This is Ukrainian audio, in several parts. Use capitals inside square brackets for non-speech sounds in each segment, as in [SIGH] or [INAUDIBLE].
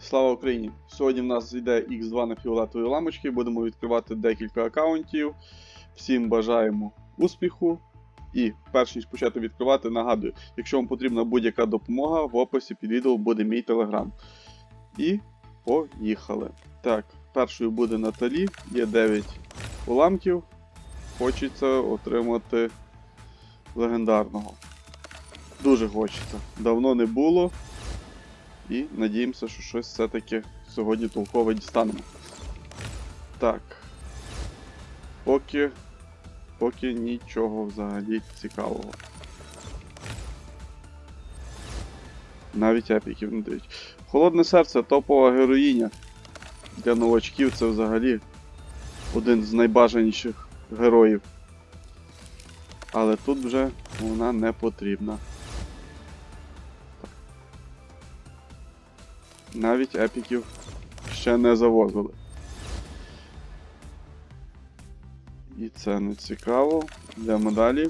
Слава Україні! Сьогодні в нас йде X2 на фіолетові ламочки. Будемо відкривати декілька аккаунтів. Всім бажаємо успіху. І перш ніж почати відкривати, нагадую, якщо вам потрібна будь-яка допомога, в описі під відео буде мій телеграм. І поїхали. Так, першою буде Наталі, є 9 уламків. Хочеться отримати легендарного. Дуже хочеться. Давно не було. І надіємося, що щось все-таки сьогодні толкове дістанемо. Так. Поки. Поки нічого взагалі цікавого. Навіть епіків не дають. Холодне серце топова героїня. Для новачків це взагалі один з найбажаніших героїв. Але тут вже вона не потрібна. Навіть епіків ще не завозили. І це не цікаво. Йдемо далі.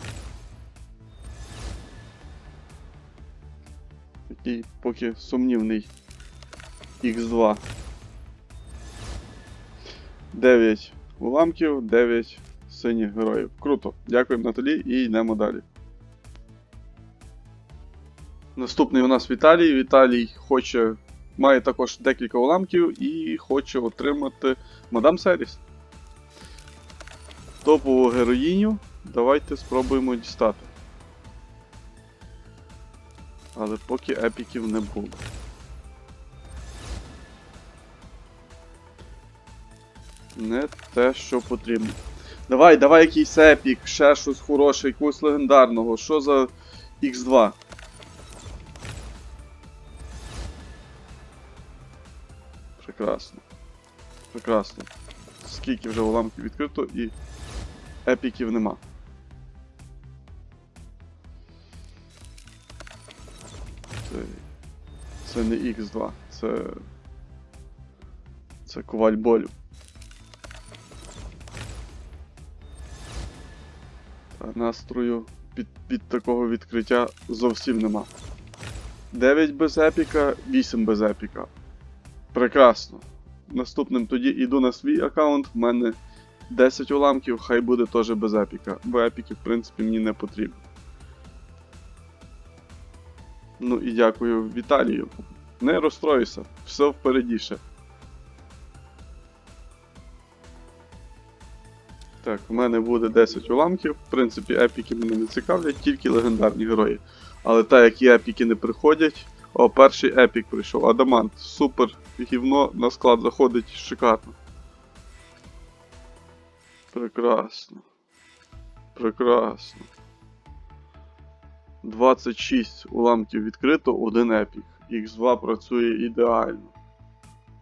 Такий поки сумнівний Х2. 9 уламків, 9 синіх героїв. Круто. Дякуємо Наталі і йдемо далі. Наступний у нас Віталій. Віталій хоче має також декілька уламків і хоче отримати Мадам Серіс. Топову героїню. Давайте спробуємо дістати. Але поки епіків не було. Не те, що потрібно. Давай, давай якийсь епік, ще щось хороше, якогось легендарного. Що за Х2? Прекрасно. Прекрасно. Скільки вже уламків відкрито і епіків нема. Це не Х2, це. Це коваль болю. Настрою під, під такого відкриття зовсім нема. 9 без епіка, 8 без епіка. Прекрасно. Наступним тоді йду на свій аккаунт, в мене 10 уламків, хай буде теж без епіка, бо епіки, в принципі, мені не потрібні. Ну і дякую Віталію. Не розстройся, все впереді ще. Так, в мене буде 10 уламків. В принципі, епіки мене не цікавлять, тільки легендарні герої. Але так як і епіки не приходять. О, перший епік прийшов. Адамант. Супер гівно на склад заходить шикарно. Прекрасно. Прекрасно. 26 уламків відкрито, один епік. X2 працює ідеально.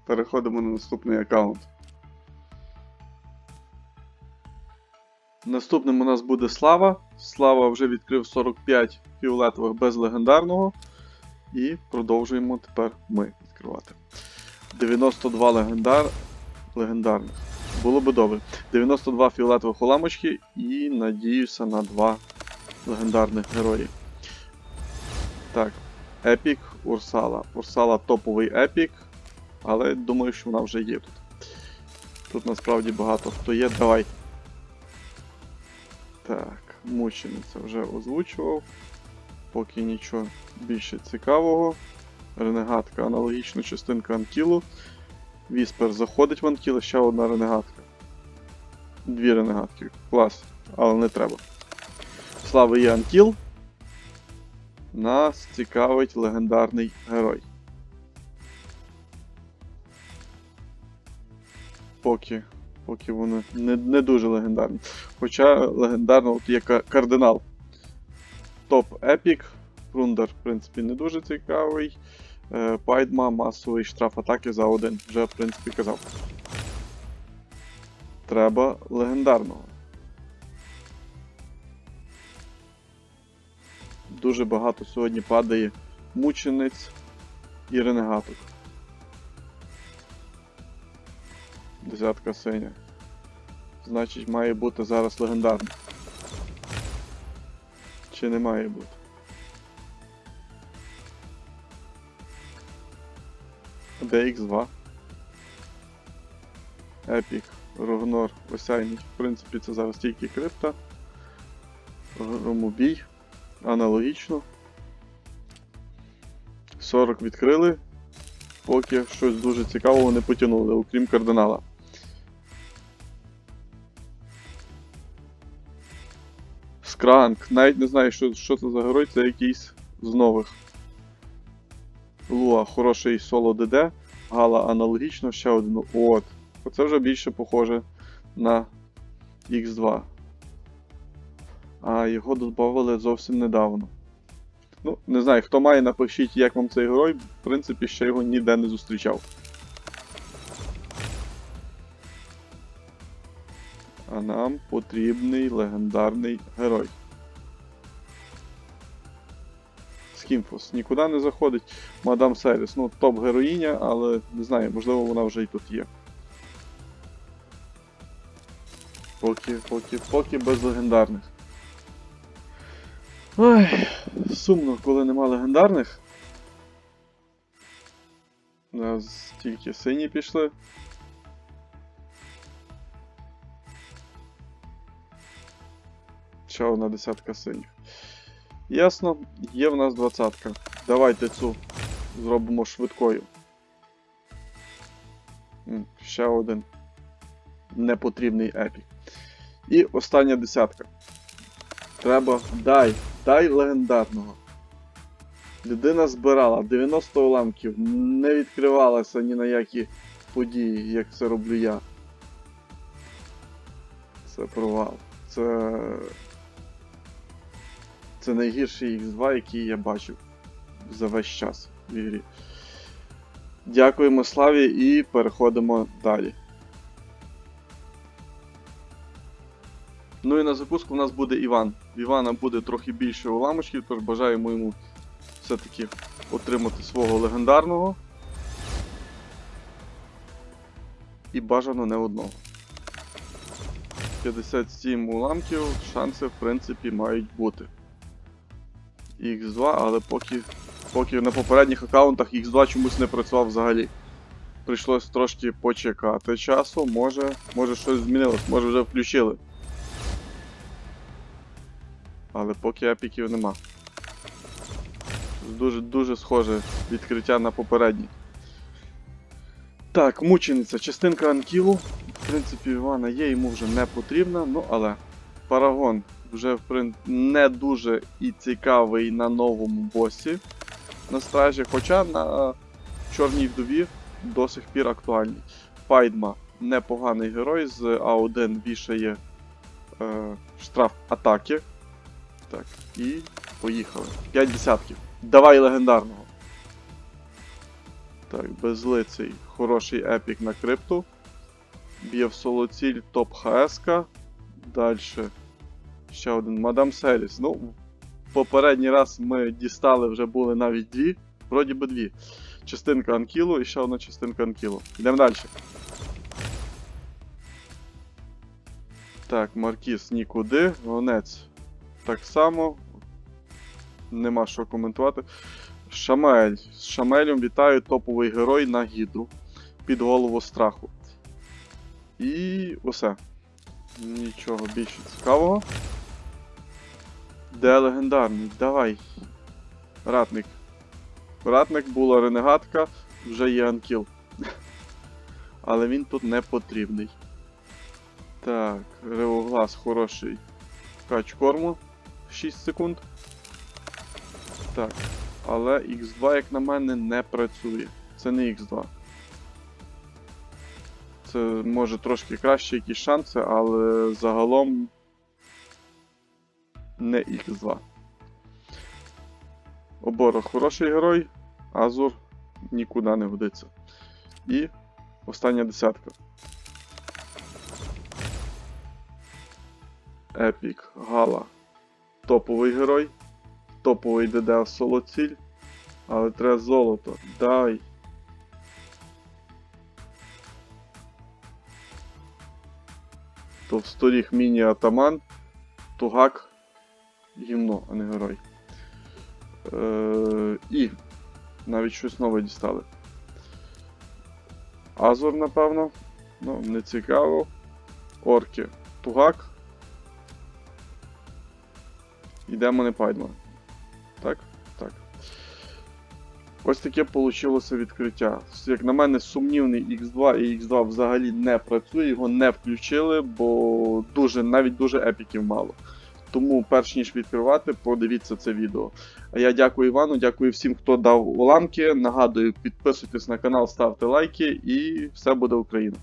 Переходимо на наступний аккаунт. Наступним у нас буде Слава. Слава вже відкрив 45 фіолетових без легендарного. І продовжуємо тепер ми відкривати. 92 легендар... легендарних. Було би добре. 92 фіолетових уламочки і надіюся на 2 легендарних герої. Так, Епік Урсала. Урсала топовий епік, але думаю, що вона вже є тут. Тут насправді багато хто є. Давай. Так, мучениця вже озвучував. Поки нічого більше цікавого. Ренегатка аналогічна частинка Анкілу. Віспер заходить в Анкіл, ще одна ренегатка. Дві ренегатки. Клас, але не треба. Слава є Анкіл. Нас цікавить легендарний герой. Поки. Поки вони не, не дуже легендарні. Хоча легендарно от є кардинал. Топ Епік. Фрундер, в принципі, не дуже цікавий. Е, Пайдма, масовий штраф атаки за один. Вже, в принципі, казав. Треба легендарного. Дуже багато сьогодні падає мучениць і ренегаток. Десятка синя. Значить, має бути зараз легендарний. Чи не має бути? DX2. Epic, Рогнор, Осяйний. В принципі, це зараз тільки крипта. Громобій. Аналогічно. 40 відкрили. Поки щось дуже цікавого не потягнули, окрім кардинала. Скранк. Навіть не знаю, що, що це за герой, це якийсь з нових. Луа, хороший соло ДД. Гала аналогічно, ще один. От. Оце вже більше похоже на X2. А його додавали зовсім недавно. Ну, не знаю, хто має, напишіть, як вам цей герой. В принципі, ще його ніде не зустрічав. А нам потрібний легендарний герой. Скімфос. Нікуди не заходить. Мадам Серіс. Ну, топ-героїня, але не знаю, можливо, вона вже і тут є. Поки, поки, поки без легендарних. Ой, сумно, коли нема легендарних. У нас тільки сині пішли. Ще одна десятка синіх. Ясно, є в нас двадцятка. Давайте цю зробимо швидкою. Ще один непотрібний епік. І остання десятка. Треба. Дай, дай легендарного. Людина збирала 90 уламків, не відкривалася ні на які події, як це роблю я. Це провал. Це. Це найгірший X2, який я бачив за весь час в ігрі. Дякуємо Славі і переходимо далі. Ну і на закуску у нас буде Іван. В Івана буде трохи більше уламочків, тож бажаємо йому все-таки отримати свого легендарного. І бажано не одного. 57 уламків, шанси в принципі мають бути. X2, але поки, поки на попередніх аккаунтах X2 чомусь не працював взагалі. Прийшлось трошки почекати часу, може, може щось змінилось, може вже включили. Але поки епіків нема. Дуже дуже схоже відкриття на попереднє. Так, мучениця, частинка Анкілу. В принципі, Івана є, йому вже не потрібна, ну але Парагон вже в прин... не дуже і цікавий на новому босі на стражі, хоча на Чорній вдові до сих пір актуальний. Пайдма непоганий герой, з А1 вішає е, штраф атаки. Так, і поїхали. 5 десятків. Давай легендарного. Так, безлиций, хороший епік на крипту. Б'є в солоціль топ ХСК. Далі. Ще один Мадам Селіс. Ну, попередній раз ми дістали вже були навіть дві. Вроді би дві. Частинка Анкілу і ще одна частинка Анкілу. Йдемо далі. Так, Маркіс нікуди. Гонець так само. Нема що коментувати. Шамель. З Шамелем вітаю топовий герой на гідру. Під голову страху. І усе. Нічого більше цікавого. Де легендарний? Давай. Ратник. Ратник була ренегатка, вже є анкіл. [LAUGHS] Але він тут не потрібний. Так, Ревоглас хороший. Кач корму. 6 секунд. Так. Але X2, як на мене, не працює. Це не X2. Це може трошки краще якісь шанси, але загалом не X2. Оборо хороший герой, Азур нікуди не годиться. І остання десятка. Епік, Гала. Топовий герой. Топовий ДД соло ціль. Але треба золото. Дай. Товсторіг міні-атаман, Тугак, гімно, а не герой. Е, і навіть щось нове дістали. Азор, напевно. Ну, не цікаво. Орки. Тугак. І демони Пайдман. Так? Ось таке получилося відкриття. Як на мене, сумнівний X2 і X2 взагалі не працює, його не включили, бо дуже, навіть дуже епіків мало. Тому, перш ніж відкривати, подивіться це відео. А я дякую Івану, дякую всім, хто дав уламки. Нагадую, підписуйтесь на канал, ставте лайки і все буде Україна.